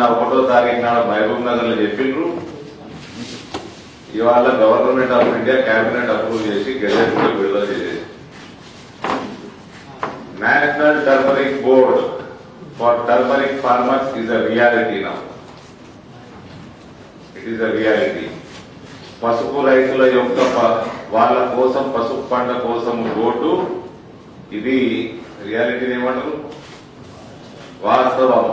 మొన్న ఒకటో తారీఖు నాడు మహబూబ్ నగర్లో చెప్పిండ్రు. ఇవాళ government of India cabinet approve చేసి గెజెట్ కూడా విడుదల చేసేది. National turmeric board for turmeric farmers is a reality నా ఇట్ ఈస్ అ రియాలిటీ పసుపు రైతుల యొక్క వాళ్ళ కోసం పసుపు పంట కోసం బోర్డు ఇది రియాలిటీ ఏమంటారు? వాస్తవం.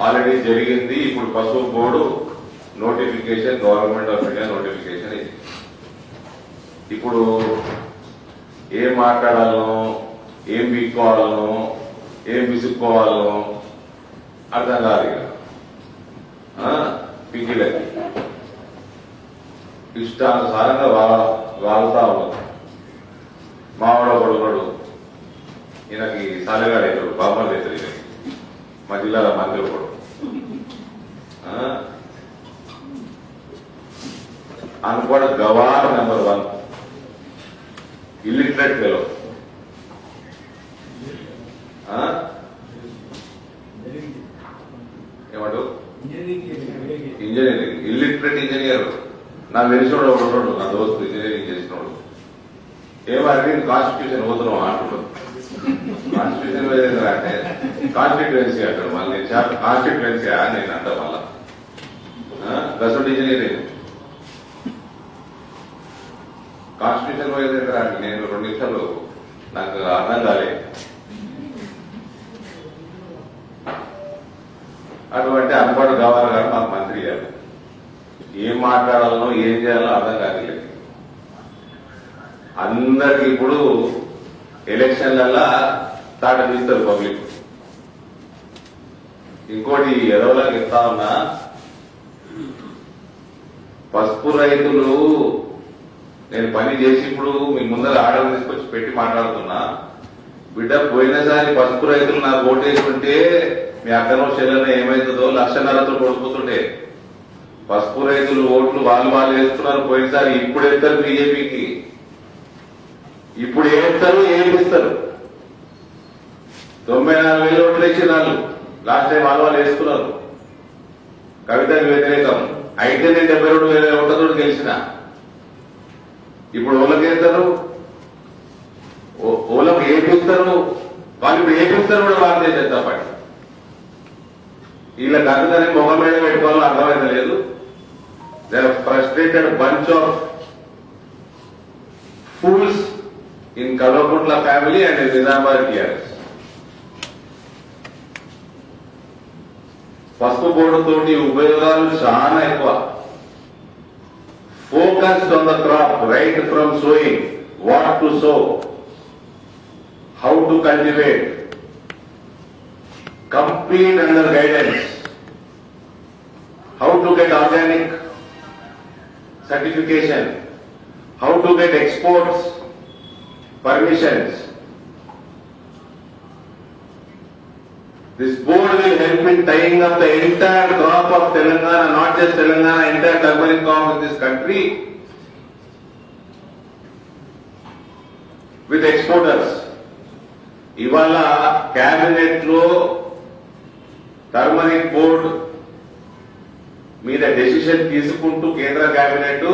ఆల్రెడీ జరిగింది. ఇప్పుడు పసుపు board notification government of India notification ఇది ఇప్పుడు ఏం మాట్లాడాలో ఏం వీక్కోవాలనో ఏం విసుక్కోవాలనో అర్థం కాదు ఇక. ఆ, ఇష్టానుసారంగా వాళ్ళ వాళ్తా ఉన్నారు. మావాడు ఒకడు ఉన్నాడు. ఈయనకి సాలిగాడు అవుతాడు బామ్మలు అవుతాడు మా జిల్లాలో మంత్రి ఒకడు. ఆ? కూడా గవార్ నెంబర్ వన్. ఇల్లిటరేట్ ఫెలో ఏమంటు ఇంజనీరింగ్. Illiterate engineer. నా తెలిసినోడు ఒకడు నా దోస్తు ఇంజనీరింగ్ చేసినోడు. ఏమో అడిగింది కాన్స్టిట్యూషన్ పోతున్నాం అంటున్నాడు. కాన్స్టిట్యూషన్ అంటే కాన్స్టిట్యుయెన్సీ అంటాడు. మళ్ళీ కాన్స్టిట్యుయెన్సీ నేను అంట మళ్ళా. గసోట్ ఇంజనీరింగ్ కాన్స్టిట్యూషన్ వైజ్ అంటే నేను రెండు నిమిషాలు నాకు అర్థం కాలేదు అటువంటి అందుబాటు కావాలి కానీ మాకు మంత్రి గారు. ఏం మాట్లాడాలనో ఏం చేయాలో అర్థం కాలేదు. అందరికి ఇప్పుడు ఎలక్షన్లల్లా తాట తీస్తారు పబ్లిక్. ఇంకోటి ఎదవలాగా ఇస్తా ఉన్నా పసుపు రైతులు నేను పని చేసి ఇప్పుడు మీ ముందర ఆర్డర్ తీసుకొచ్చి పెట్టి మాట్లాడుతున్నా. బిడ్డ పోయినసారి పసుపు రైతులు నాకు ఓటేసుకుంటే మీ అక్కనో చెల్లెనో ఏమైతుందో లక్షన్నరతో కొడుకుతుంటే. పసుపు రైతులు ఓట్లు వాళ్ళు వాళ్ళు వేస్తున్నారు పోయినసారి ఇప్పుడు ఎత్తారు బీజేపీకి. ఇప్పుడు ఏస్తారు ఏమిస్తారు? తొంభై నాలుగు వేలు ఓట్లు వేసి వాళ్ళు లాస్ట్ టైం వాళ్ళు వాళ్ళు వేసుకున్నారు. కవిత వ్యతిరేకం. అయితే నేను డెబ్బై రెండు వేల ఉండదు గెలిచిన. ఇప్పుడు ఓళ్ళకి వేస్తారు ఓలకు ఏపిస్తారు వాళ్ళు ఇప్పుడు ఏపిస్తారు కూడా భారతీయ జనతా పార్టీ. వీళ్ళ కథని మొహం మీద పెట్టుకోవాలని అర్థమైతే లేదు. They frustrated bunch of fools in Kalvakuntla family and Nizamabad TRS పసుపు బోర్డు తోటి ఉపయోగాలు చాలా ఎక్కువ focused on the crop right from sowing what to so how to cultivate complete under guidance. How to get organic certification, how to get exports permissions. This board will help in tying up the entire crop of Telangana, not just Telangana, entire turmeric crop in this country with exporters. ఇవాళ కేబినెట్లో turmeric board మీద decision తీసుకుంటూ కేంద్ర cabinet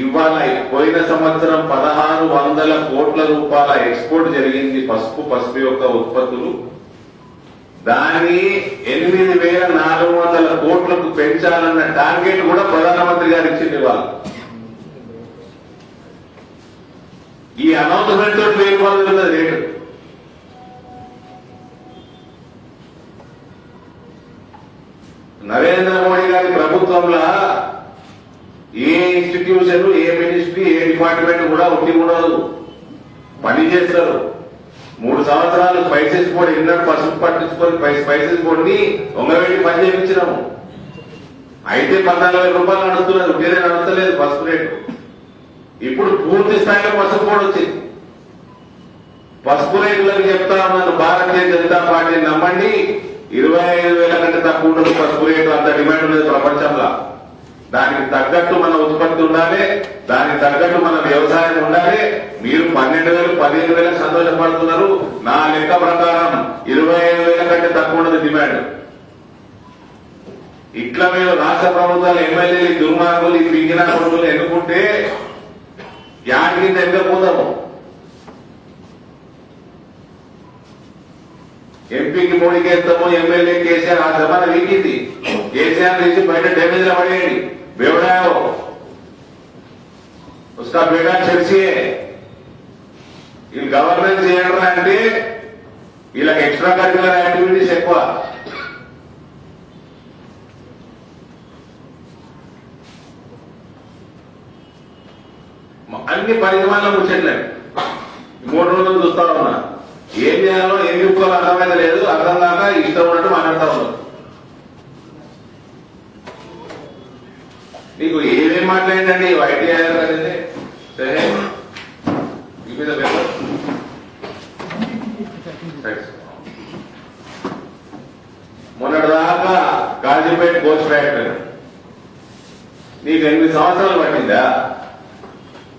ఇవాళ పోయిన సంవత్సరం పదహారు వందల కోట్ల రూపాయల ఎక్స్పోర్ట్ జరిగింది పసుపు పసుపు యొక్క ఉత్పత్తులు దాన్ని ఎనిమిది వేల నాలుగు వందల కోట్లకు పెంచాలన్న టార్గెట్ కూడా ప్రధానమంత్రి గారు ఇచ్చింది వాళ్ళు ఈ అనౌన్స్మెంట్ తోటి వెయ్యి రూపాయలు రేటు. నరేంద్ర మోడీ గారి ప్రభుత్వంలో ఏ ఇన్స్టిట్యూషన్ ఏ మినిస్ట్రీ ఏ డిపార్ట్మెంట్ కూడా ఉండి ఉండదు. పని చేస్తారు. మూడు సంవత్సరాలు స్పైసెస్ బోర్డు ఎన్నడూ పసుపు పట్టించుకొని పై- స్పైసెస్ బోర్డుని ఒంగవేటి పని చేయించినాము. అయితే పద్నాలుగు వేల రూపాయలు నడుస్తున్నారు వేరే నడతలేదు పసుపు రేటు. ఇప్పుడు పూర్తి స్థాయిలో పసుపు బోర్డు వచ్చింది. పసుపు రేట్లకు చెప్తా ఉన్నాను భారతీయ జనతా పార్టీని నమ్మండి. ఇరవై ఐదు వేల కంటే తక్కువ ఉండదు పసుపు రేటు అంత డిమాండ్ ఉండదు ప్రపంచంలో. దానికి తగ్గట్టు మనం ఉండాలి. దానికి తగ్గట్టు మన వ్యవసాయం ఉండాలి. మీరు పన్నెండు వేలు పదిహేను వేలకు సంతోషపడుతున్నారు. నా లెక్క ప్రకారం ఇరవై ఐదు వేల కంటే తక్కువ ఉండదు డిమాండ్. ఇట్లా మీరు రాష్ట్ర ప్రభుత్వాలు ఎమ్మెల్యేలు దుర్మార్గులు ఈ పింగిన కొడుకులు ఎన్నుకుంటే యాడ్ కింద ఎంపీకి మోడీకి వేస్తాము ఎమ్మెల్యే కేసీఆర్ ఆ సభ వీకింది. కేసీఆర్ తీసి బయట డ్యామేజ్లో పడేయండి. బేవడాయో. उसका बेटा చర్చియే వీళ్ళు గవర్నెన్స్ చేయడం అంటే వీళ్ళకి ఎక్స్ట్రా కరికులర్ యాక్టివిటీస్ ఎక్కువ అన్ని పరిమాణాలు ముచ్చట్లే మూడు రోజులు చూస్తా ఉన్నా ఏం చేయాలో ఏం చెప్పుకోవాలో అర్థమైతే లేదు అర్థం కాక ఇష్టం ఉన్నట్టు మాట్లాడుతా ఉన్నారు నీకు ఏమేం మాట్లాడిందండి వైటీ అయ్యారు కదండి సరే ఈ మీద పేపర్ మొన్నటిదాకా గాజీపేట కోచ్ ఫ్యాక్టరీ నీకు ఎనిమిది సంవత్సరాలు పట్టిందా?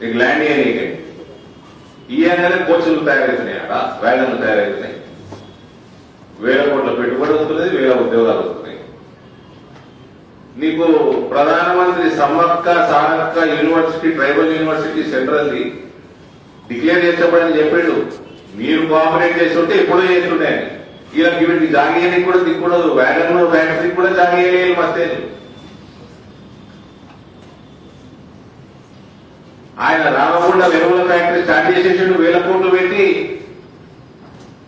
నీకు ల్యాండ్ ఇయ్యనీకే ఈ కోచ్లు తయారవుతున్నాయి అక్కడ వ్యాగన్లు తయారవుతున్నాయి. వేల కోట్ల పెట్టుబడి వస్తున్నది వేల ఉద్యోగాలు వస్తున్నాయి. నీకు ప్రధానమంత్రి Sammakka Sarakka university tribal university central the declare చేసేప్పుడని చెప్పాడు. మీరు కోఆపరేట్ చేస్తుంటే ఎప్పుడో చేస్తుండే. ఇలా వీటికి జాగేయడానికి కూడా దిక్కూడదు వ్యాగన్ ఫ్యాక్టరీ కూడా జాగేయలేదు మస్తే ఆయన రామగుండ వెలుగుల ఫ్యాక్టరీ స్టార్ట్ చేసేసిండు. వేల కోట్లు పెట్టి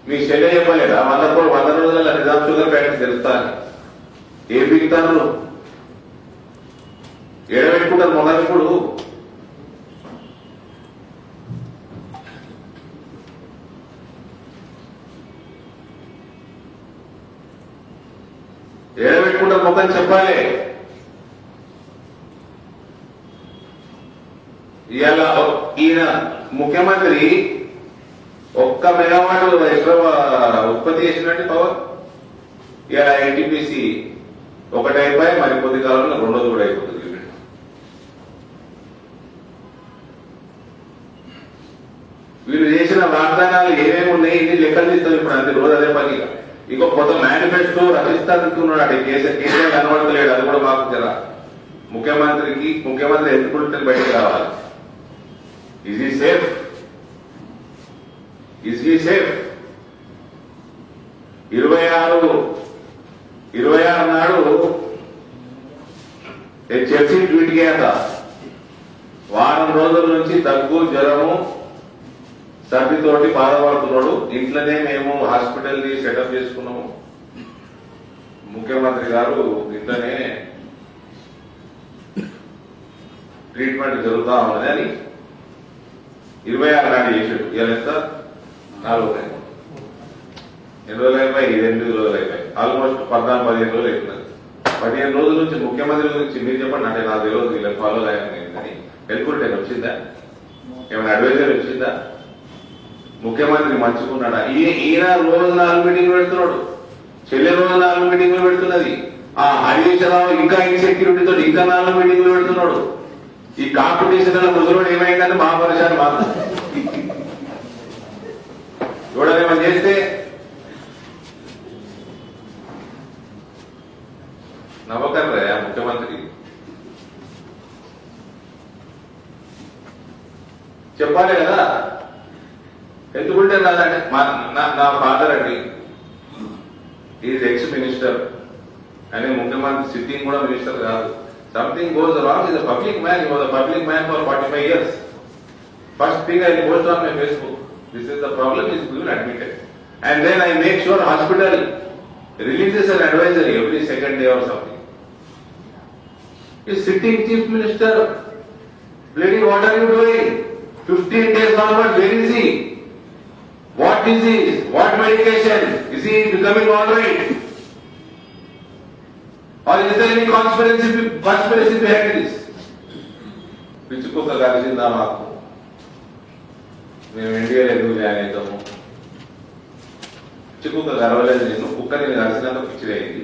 మీ చెల్లె చెప్పలేదా? వంద కోట్లు వంద రోజుల నిజాం షుగర్ ఫ్యాక్టరీ తెలుస్తాను ఏం బిగుతారు ఏడబెట్టుకుంటారు మొదలప్పుడు ఏడబెట్టుకుంటారు మొత్తం చెప్పాలి. ఇవాళ ఈయన ముఖ్యమంత్రి ఒక్క మెగావాట్ ఎక్కువ ఉత్పత్తి చేసినట్టు పవర్ ఇవాళ ఎన్టీపీసీ ఒకటి అయిపోయి మరి కొద్ది కాలంలో రెండోది కూడా అయిపోతుంది. వీళ్ళు చేసిన వాగ్దానాలు ఏమేమి ఉన్నాయి? ఇన్ని లెక్కలు తీస్తాం ఇప్పుడు అది రోజు అదే పని. ఇంకో కొత్త మేనిఫెస్టో రచిస్తానుకున్నాడు అంటే కేసీఆర్ కనబడతలేడు. అది కూడా మాకు జర ముఖ్యమంత్రికి ముఖ్యమంత్రి ఎన్నుకుంటే బయటకు రావాలి. ఇజ్ ఈ సేఫ్ ఇజ్ ఈ సేఫ్ ఇరవై ఆరు ఇరవై ఆరు నాడు నేను చర్చి ట్వీట్ చేయాక వారం రోజుల నుంచి దగ్గు జ్వరము సభ్యుతోటి బాధపడుతున్నాడు ఇంట్లోనే మేము హాస్పిటల్ని సెటప్ చేసుకున్నాము. ముఖ్యమంత్రి గారు ఇంట్లోనే ట్రీట్మెంట్ జరుగుతా ఉన్నది అని ఇరవై ఆరు నాడు చేసాడు. ఇవాళ ఎంత? నాలుగు ఎన్ని రోజులు అయిపోయి ఎనిమిది రోజులు అయిపోయి ఆల్మోస్ట్ పద్నాలుగు పదిహేను రోజులు అయిపోయింది. పదిహేను రోజుల నుంచి ముఖ్యమంత్రి గురించి మీరు చెప్పండి. అంటే నాకు తెలియదు వీళ్ళకి ఫాలో అయ్యాను హెల్ప్ టెన్ వచ్చిందా? ఏమైనా అడ్వైజర్ వచ్చిందా? ముఖ్యమంత్రి మంచుకున్నాడా ఈయన రోజు నాలుగు మీటింగ్లు పెడుతున్నాడు. చెల్లె రోజు నాలుగు మీటింగ్లు పెడుతున్నది. ఆ హరీష్ రావు ఇంకా ఇన్సెక్యూరిటీతో ఇంకా నాలుగు మీటింగ్లు పెడుతున్నాడు. ఈ కాంపిటీషన్ ముదురుడు ఏమైందని మా పరిశాలు మాకు చూడలేమని చేస్తే నవ్వకర్రా ముఖ్యమంత్రి. చెప్పాలి కదా? ఎందుకుంటే నాదండి నా- ఫాదర్ అండి. ఈజ్ ఎక్స్ మినిస్టర్ అని ముఖ్యమంత్రి సిట్టింగ్ కూడా మినిస్టర్ కాదు. Something goes wrong is public man he was public man for forty five years first thing I post on my Facebook this is the problem is given admitted and then I make sure hospital releases and advisor every second day or something he sitting chief minister Lady, what are you doing? 15 days onward, very easy? What disease? What medication? Is he becoming alright? Or is there any conspiracy, conspiracy behind this? పిచ్చుకుక్క కలిసిందా మాకు మేము ఇండియాలో ఎందుకు join అవుతాము పిచ్చుకుక్క గర్వలేదు నేను కుక్క నేను కలిసినంత పిచ్చిదైంది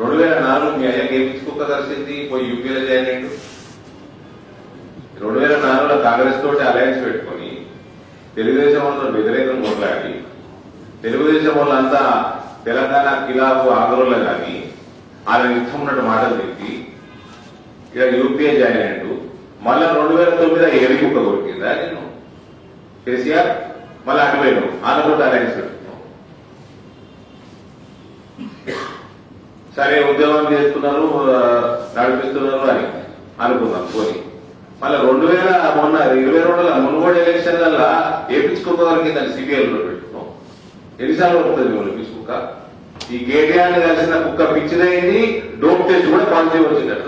రెండు వేల నాలుగు మీ అయ్యకి ఏ కుక్క కలిసింది పోయి యూపీలో జాయిన్ అయ్యాడు రెండు వేల నాలుగులో కాంగ్రెస్ తోటి అలయన్స్ పెట్టుకొని తెలుగుదేశం వాళ్ళతో వ్యతిరేకం కొట్లాడి తెలుగుదేశం వాళ్ళంతా తెలంగాణ కిలాకు ఆందోళన కానీ ఆయన ఇష్టం ఉన్నట్టు మాటలు చెప్పి ఇక యూపీఏ జాయిన్ అయ్యాడు మళ్ళా రెండు వేల తొమ్మిది ఏది కుక్క కొరికిందా నేను కేసీఆర్ మళ్ళీ అటు పోయినావు ఆంధ్రప్రదేశ్ అలయన్స్ సరే ఉద్యోగం చేస్తున్నారు నడిపిస్తున్నారు అని అనుకున్నాం పోనీ. మళ్ళీ రెండు వేల మొన్న ఇరవై రెండుల మునుగోడు ఎలక్షన్ల ఏపించుకోవడానికి దాన్ని సిబిఐలో పెట్టుకున్నాం. ఎన్నిసార్లు వస్తుంది మనం పిచ్చుకుక్క ఈ కేటీఆర్ కలిసిన కుక్క పిచ్చిదైంది డోప్ టెస్ట్ కూడా పాజిటివ్ వచ్చిందట. కుక్క